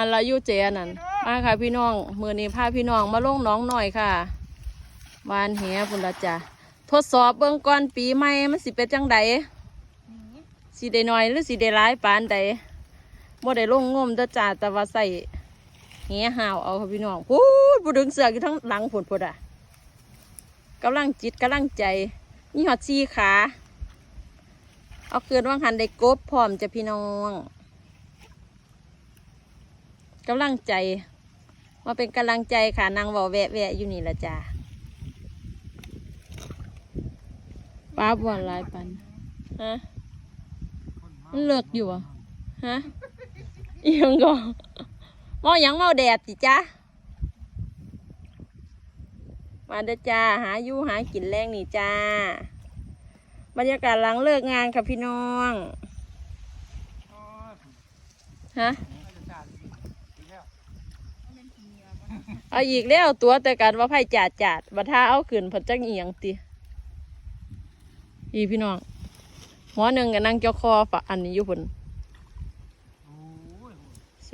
หันละยูเจนั่นมาค่ะพี่น้องมือนี้พาพี่น้องมาลงน้องหน่อยค่ะวานแหพุ่นละจ้ะทดสอบเบื้องก่อนปีใหม่มันสิเป็นจังใดสิได้น้อยหรือสิได้ร้ายปานใดบ่ได้ลงงมเด้อจ้าแต่ว่าใส่แหห่าวเอาค่ะพี่น้องพูดผู้ดึงเสือกอยู่ทั้งหลังผุนพุดอะกำลังจิตกำลังใจนี่หอดซีขาเอาเคืนว่างหันได้กบพร้อมจะพี่น้อง กำลังใจ มาเป็นกำลังใจค่ะนางวาแวะแวะอยู่นี่ละจ้าป้าบวนลายปันฮะมันเลิกอยู่อะฮะอีหยังก็เมาหยังเมาแดดสิจ้ามาเด้อจ้าหาอยู่หากินแรงนี่จ้า บรรยากาศหลังเลิกงานค่ะพี่น้อง ฮะ เอาอีกแล้วตัวแต่กันว่าไผ่จาดจาดบัดท่าเอาขึ้นผัดจังเอียงติอีพี่น้องหัวหนึ่งกับนั่งเจ้าคอฝะอันนี้อยู่ผนเส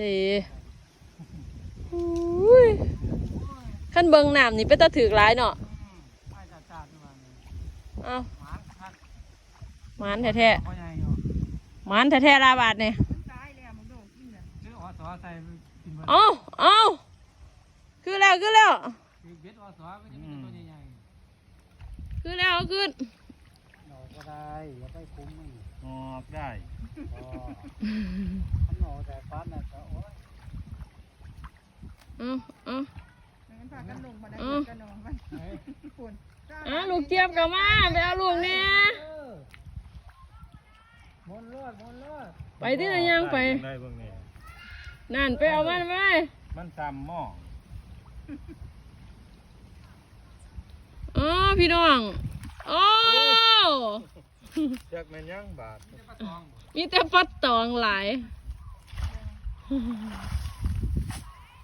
อุ้ยขั้นเบิงน้ำนี่เป็นตะถือกหลายเนาะเอาหมานแท้ๆหมานแท้ๆลาบาทเนี่ยเอาเอา คือแล้วคือแล้วคือแล้วเอาขึ้นก็ได้อย่าไปคุ้มมันออกได้พอขนมแต่ฟันน่ะก็โอ้ยเอืออืองั้นพากันลงมาได้อืมกันนอนมันฝุ่นอะลูกเจี๊ยบกลับมาไปเอาลูกเนี่ยมนรอดมนรอดไปที่ไหนยังไปได้เบิ่งนี่นั่นไปเอามันไปมันตำหม้อ อ๋อพี่น้องโอ้จักแม่นยังบาทมีแต่ปัดตองหลาย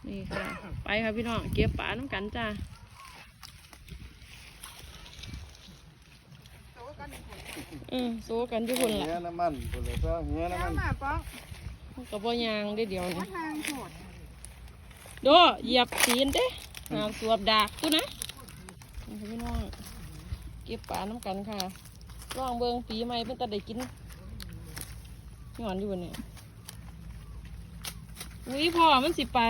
นี่ค่ะ ไปค่ะพี่น้อง เก็บปลาน้ำกันจ้าอืมสู้กันทุกคนล่ะเงี้ยน้ำมันพุ่นเลยก็เงี้ยน้ำแล้มัวนมาป้องกับบ่ยางได้เดียวมานี่ทาง โหดโดเหยียบตีนเด้หามสวบดากกูนะนี่ค่ะพี่น้อง เก็บปลาน้ำกันค่ะลองเบิงปีใหม่เพิ่นตะได้กินหงอนอยู่บนเนี่ยอุ้ยพ่อมันสิไป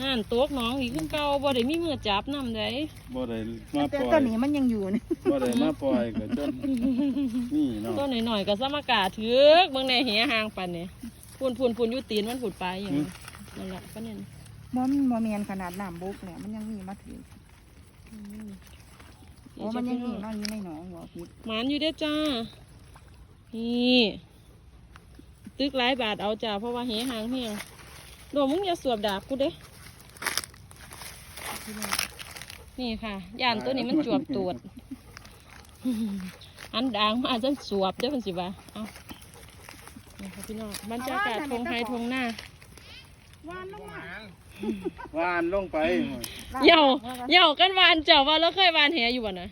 นั่นตัวน้องอีกขึ้นเก่าบ่ได้มีมือจับน้ำได้บ่ได้มาแต่ปล่อตัวยนี้มันยังอยู่นี่บ่ได้มาปล่อยก็จนนี่เนาะตัวหน่อยๆก็สมากาถือกเบิ่งในเหียห่างปันเนี่ยพุ่นพุ่นพุ่นอยู่ตีนมันผุดไปอย่างนั้นนั่นแหละก็เนี่ย มอมมอเมียนขนาดน้ำบุกเนี่ยมันยังมีมาถืออืมโอ้มันยังมีมาอยู่ในหนองหัวพิษหมานอยู่เด้อจ้า นี่ตึกหลายบาทเอาจ้าเพราะว่าเหียห่างเฮียงโดมึงอย่าสวบดาบกูเด้นี่ค่ะย่านตัวนี้มันจวบตูดอันด่างมาอาจจะสวบเด้อเพิ่นสิว่าเอานี่ค่ะพี่น้องบรรยากาศทงไฮทงหน้า วานลงมาหวานลงไปเหย่าเหย่ากันวานเจ้าว่าเราเคยวานแหอยู่บ่นะ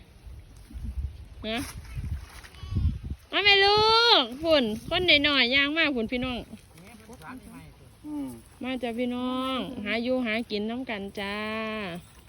นะมาแม่ลูกฝุ่นคนหน่อยๆย่างมากฝุ่นพี่น้องอืมมาจ้ะพี่น้อง หาอยู่หากินน้ำกันจ้าอ